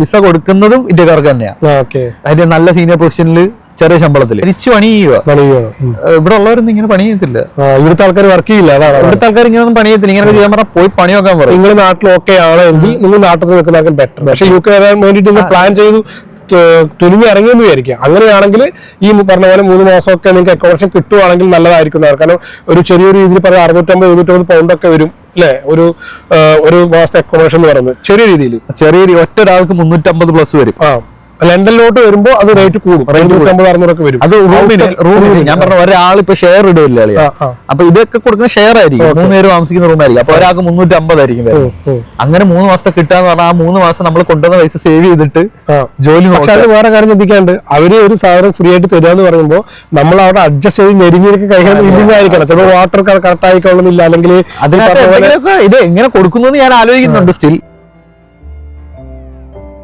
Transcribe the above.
Visa കൊടുക്കുന്നതും ഇന്ത്യക്കാർക്ക് തന്നെയാണ് അതിന്റെ നല്ല സീനിയർ പൊസിഷനിൽ ചെറിയ ശമ്പളത്തിൽ തിരിച്ചു പണി ചെയ്യുക ഇവിടെ ഉള്ളവരൊന്നും ഇങ്ങനെ പണി ചെയ്യത്തില്ല ഇവിടുത്തെ ആൾക്കാർ വർക്ക് ചെയ്യില്ല. അതാണ് ഇവിടുത്തെ ആൾക്കാർ ഇങ്ങനെ ഒന്നും പണി ചെയ്യത്തില്ല ഇങ്ങനെ ചെയ്യാൻ പറഞ്ഞാൽ പോയി പണി നോക്കാൻ പറയും. നിങ്ങൾ നാട്ടിൽ ഓക്കെ ആണ് എങ്കിൽ നിങ്ങൾ നാട്ടിൽ നിൽക്കുന്നതായിരിക്കും ബെറ്റർ പക്ഷെ യു കെ വരാൻ വേണ്ടിയിട്ട് പ്ലാൻ ചെയ്തു തുനിഞ്ഞ് ഇറങ്ങിയെന്ന് വിചാരിക്കുക അങ്ങനെയാണെങ്കിൽ ഈ പറഞ്ഞ പോലെ മൂന്ന് മാസമൊക്കെ നിങ്ങൾക്ക് അക്കോമഡേഷൻ കിട്ടുവാണെങ്കിൽ നല്ലതായിരിക്കും കാരണം ഒരു ചെറിയൊരു രീതിയിൽ പറഞ്ഞാൽ അറുന്നൂറ്റമ്പത് എഴുന്നൂറ്റമ്പത് പൗണ്ടൊക്കെ വരും. അല്ലെ ഒരു ഒരു മാസത്തെ അക്കോമഡേഷൻ എന്ന് പറയുന്നത്. ചെറിയ രീതിയിൽ. ചെറിയ ഒറ്റ ഒരാൾക്ക് മുന്നൂറ്റമ്പത് പ്ലസ് വരും. ആ. ലണ്ടനിലോട്ട് വരുമ്പോൾ അത് റേറ്റ് കൂടും. അറുന്നൂറൊക്കെ വരും. അത് റൂമിന് ഞാൻ പറഞ്ഞ ഒരാൾ ഇപ്പൊ ഷെയർ ഇടില്ല. അപ്പൊ ഇതൊക്കെ കൊടുക്കുന്ന ഷെയർ ആയിരിക്കും. മൂന്ന് പേര് താമസിക്കുന്ന റൂമായിരിക്കും അപ്പൊ ഒരാൾക്ക് മുന്നൂറ്റി അമ്പതായിരിക്കും. അങ്ങനെ മൂന്ന് മാസത്തെ കിട്ടാന്ന് പറഞ്ഞാൽ ആ മൂന്ന് മാസം നമ്മൾ കൊണ്ടുവന്ന പൈസ സേവ് ചെയ്തിട്ട്. ജോലി നോക്കാം വേറെ കാര്യം ചിന്തിക്കാണ്ട് അവർ ഒരു സാധനം ഫ്രീ ആയിട്ട് തരാന്ന് എന്ന് പറയുമ്പോൾ നമ്മൾ അവിടെ അഡ്ജസ്റ്റ് ചെയ്ത് ഞെരുങ്ങിയൊക്കെ കഴിക്കാൻ ഇല്ലായിരിക്കണം. ചിലപ്പോൾ വാട്ടർ കറക്റ്റ് ആയിക്കൊള്ളുന്നില്ല അല്ലെങ്കിൽ ഇത് എങ്ങനെ കൊടുക്കുന്നു ഞാൻ ആലോചിക്കുന്നുണ്ട് സ്റ്റിൽ